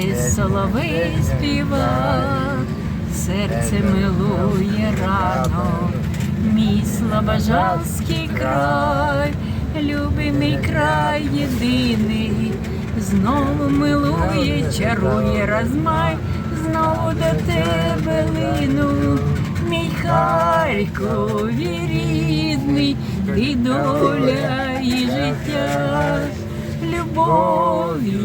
десь соловей співа, серце милує рано, мій слобожанський край, любимий край єдиний, знову милує, чарує розмай, знову до тебе лину, мій Харкові рідний, ти доля і життя, надія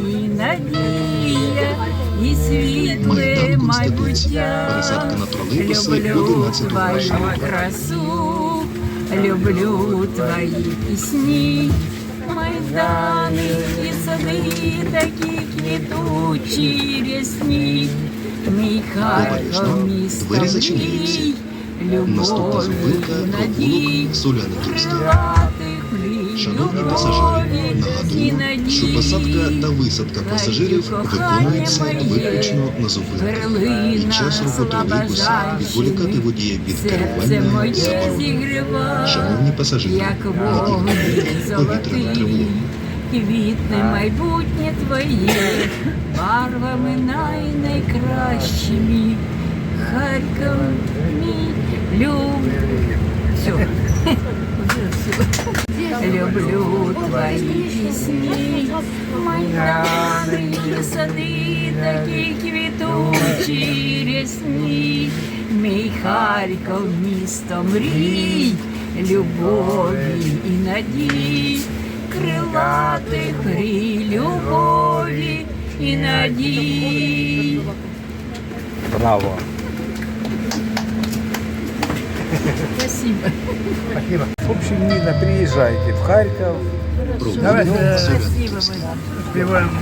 і світле Майдан Конституції. майбуття. Пересадка на тролейбуси Люблю 11 твою вересня. красу, люблю твої пісні, майдани і сади такі квітучі рясні. Мій Обережно. Харков місто Двері зачиняються. мрій, Наступна любові зупинка і надій. провулок Соляниківський. Шановні пасажири, нагадую, що посадка та висадка пасажирів виконується виключно на зупинках. Під час руху тролейбуса відволікати водія від керування заборонено. Шановні пасажири, надійте повітряну тривогу. квітне майбутнє твоє, барвами най найкращими. Харків Люблю твої пісні, майдани, і сади такі квітучі рясні. Мій Харків місто мрій, любові і надій, крилатих мрій, любові і надій. Браво. Спасибо. В общем, Нина, приезжайте в Харьков. Давайте. Спасибо. Співаємо